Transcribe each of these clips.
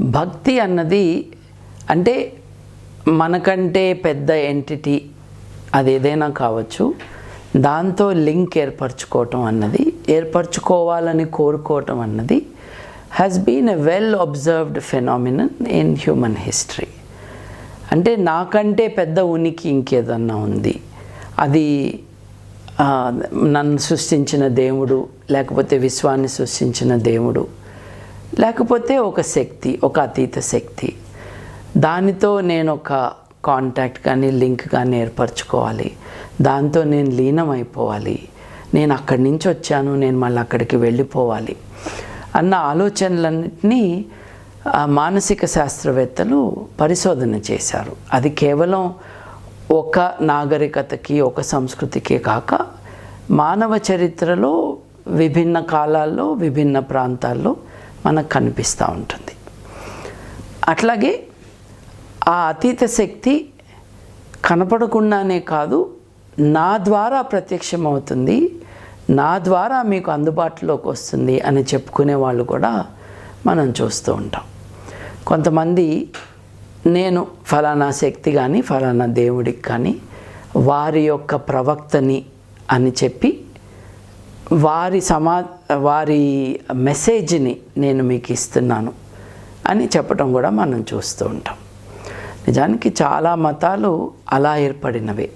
భక్తి అన్నది అంటే మనకంటే పెద్ద ఎంటిటీ అది ఏదైనా కావచ్చు. దాంతో లింక్ ఏర్పరచుకోవటం అన్నది ఏర్పరచుకోవాలని కోరుకోవటం అన్నది has been a well observed phenomenon in human history అంటే నాకంటే పెద్ద ఉనికి ఇంకేదన్నా ఉంది. అది నన్ను సృష్టించిన దేవుడు లేకపోతే విశ్వాన్ని సృష్టించిన దేవుడు లేకపోతే ఒక శక్తి ఒక అతీత శక్తి. దానితో నేను ఒక కాంటాక్ట్ కానీ లింక్ కానీ ఏర్పరచుకోవాలి. దాంతో నేను లీనమైపోవాలి. నేను అక్కడి నుంచి వచ్చాను నేను మళ్ళీ అక్కడికి వెళ్ళిపోవాలి. అన్న ఆలోచనలన్నింటినీ మానసిక శాస్త్రవేత్తలు పరిశోధన చేశారు. అది కేవలం ఒక నాగరికతకి ఒక సంస్కృతికే కాక మానవ చరిత్రలో విభిన్న కాలాల్లో విభిన్న ప్రాంతాల్లో మనకు కనిపిస్తూ ఉంటుంది. అట్లాగే ఆ అతీత శక్తి కనపడకుండానే కాదు నా ద్వారా ప్రత్యక్షమవుతుంది నా ద్వారా మీకు అందుబాటులోకి వస్తుంది అని చెప్పుకునే వాళ్ళు కూడా మనం చూస్తూ ఉంటాం. కొంతమంది నేను ఫలానా శక్తి కానీ ఫలానా దేవుడికి కానీ వారి యొక్క ప్రవక్తని అని చెప్పి వారి సమా వారి మెసేజ్ని నేను మీకు ఇస్తున్నాను అని చెప్పడం కూడా మనం చూస్తూ ఉంటాం. నిజానికి చాలా మతాలు అలా ఏర్పడినవే.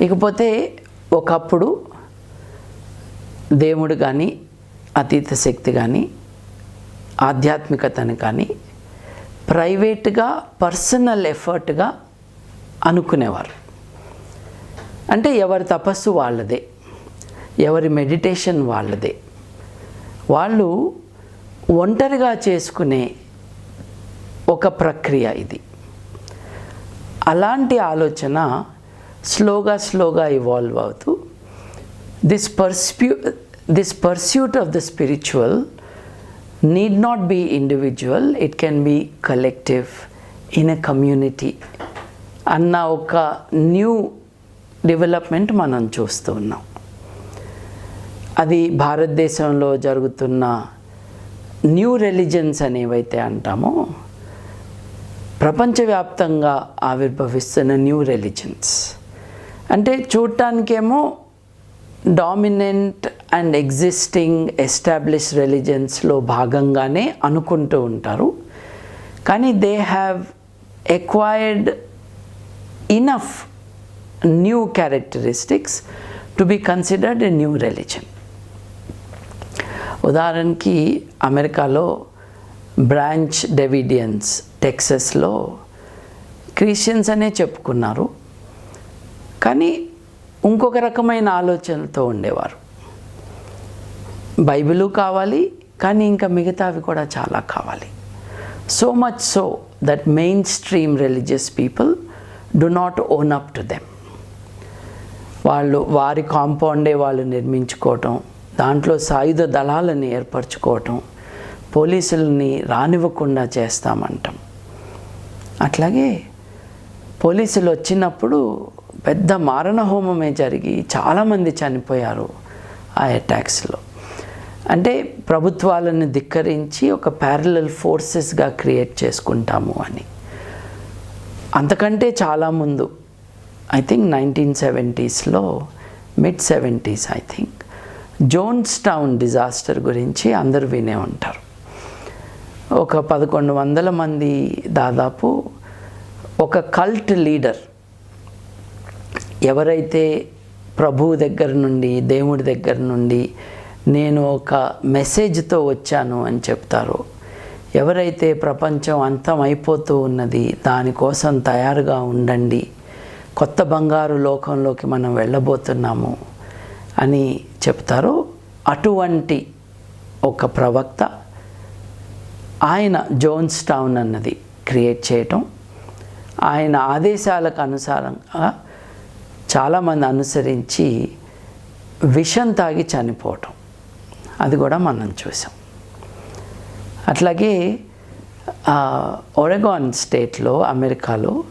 ఇకపోతే ఒకప్పుడు దేవుడు కానీ అతీత శక్తి కానీ ఆధ్యాత్మికతను కానీ ప్రైవేట్గా పర్సనల్ ఎఫర్ట్గా అనుకునేవారు. అంటే ఎవరి తపస్సు వాళ్ళదే. ఎవరి మెడిటేషన్ వాళ్ళదే. వాళ్ళు ఒంటరిగా చేసుకునే ఒక ప్రక్రియ ఇది. అలాంటి ఆలోచన స్లోగా స్లోగా ఇవాల్వ్ అవుతూ this pursue this pursuit of the spiritual need not be individual it can be collective in a community అన్న ఒక న్యూ డెవలప్మెంట్ మనం చూస్తూ ఉన్నాం. అది భారతదేశంలో జరుగుతున్న న్యూ రిలీజన్స్ అనేవైతే అంటామో ప్రపంచవ్యాప్తంగా ఆవిర్భవిస్తున్న న్యూ రిలీజన్స్ అంటే చూడటానికేమో డామినెంట్ అండ్ ఎగ్జిస్టింగ్ ఎస్టాబ్లిష్ రిలీజన్స్లో భాగంగానే అనుకుంటూ ఉంటారు. కానీ they have acquired enough new characteristics to be considered a new religion ఉదాహరణకి అమెరికాలో బ్రాంచ్ డెవిడియన్స్ టెక్సస్లో క్రిస్టియన్స్ అనే చెప్పుకున్నారు. కానీ ఇంకొక రకమైన ఆలోచనలతో ఉండేవారు. బైబిలు కావాలి కానీ ఇంకా మిగతావి కూడా చాలా కావాలి. So much so that mainstream religious people do not own up to them వాళ్ళు వారి కాంపౌండే వాళ్ళు నిర్మించుకోవటం దాంట్లో సాయుధ దళాలని ఏర్పరచుకోవటం పోలీసులని రానివ్వకుండా చేస్తామంటాం. అట్లాగే పోలీసులు వచ్చినప్పుడు పెద్ద మారణ హోమమే జరిగి చాలామంది చనిపోయారు ఆ అటాక్స్లో. అంటే ప్రభుత్వాలను ధిక్కరించి ఒక ప్యారలల్ ఫోర్సెస్గా క్రియేట్ చేసుకుంటాము అని. అంతకంటే చాలా ముందు I think nineteen సెవెంటీస్లో mid seventies I think Jonestown disaster గురించి అందరూ వినే ఉంటారు. ఒక పదకొండు వందల మంది దాదాపు ఒక కల్ట్ లీడర్ ఎవరైతే ప్రభువు దగ్గర నుండి దేవుడి దగ్గర నుండి నేను ఒక మెసేజ్తో వచ్చాను అని చెప్తారో ఎవరైతే ప్రపంచం అంతం అయిపోతూ ఉన్నది దానికోసం తయారుగా ఉండండి కొత్త బంగారు లోకంలోకి మనం వెళ్ళబోతున్నాము అని చెప్తారో అటువంటి ఒక ప్రవక్త ఆయన జోన్స్ టౌన్ అన్నది క్రియేట్ చేయటం ఆయన ఆదేశాలకు అనుసారంగా చాలామంది అనుసరించి విషం తాగి చనిపోవటం. అది కూడా మనం చూసాం. అట్లాగే ఒరెగాన్ స్టేట్లో అమెరికాలో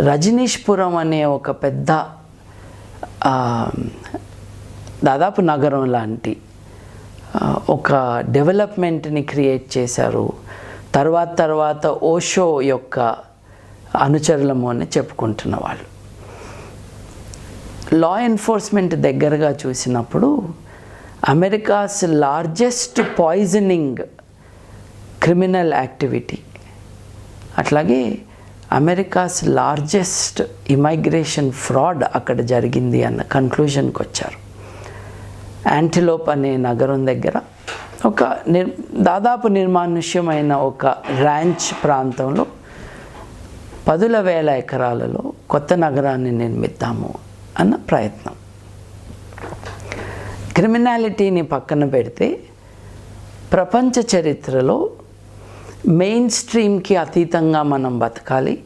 రజనీష్పురం అనే ఒక పెద్ద దాదాపు నగరం లాంటి ఒక డెవలప్మెంట్ని క్రియేట్ చేశారు. తర్వాత తర్వాత ఓషో యొక్క అనుచరులము అని చెప్పుకుంటున్న వాళ్ళు. లా ఎన్ఫోర్స్మెంట్ దగ్గరగా చూసినప్పుడు America's largest poisoning criminal activity అట్లాగే అమెరికాస్ లార్జెస్ట్ ఇమైగ్రేషన్ ఫ్రాడ్ అక్కడ జరిగింది అన్న కన్క్లూజన్కి వచ్చారు యాంటిలోప్ అనే నగరం దగ్గర ఒక నిర్ దాదాపు నిర్మానుష్యమైన ఒక ర్యాంచ్ ప్రాంతంలో పదుల వేల ఎకరాలలో కొత్త నగరాన్ని నిర్మిద్దాము అన్న ప్రయత్నం. క్రిమినాలిటీని పక్కన పెడితే ప్రపంచ చరిత్రలో మెయిన్ స్ట్రీమ్కి అతీతంగా మనం బతకాలి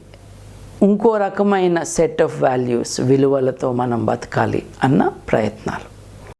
ఇంకో రకమైన సెట్ ఆఫ్ వాల్యూస్ విలువలతో మనం బతకాలి అన్న ప్రయత్నాలు.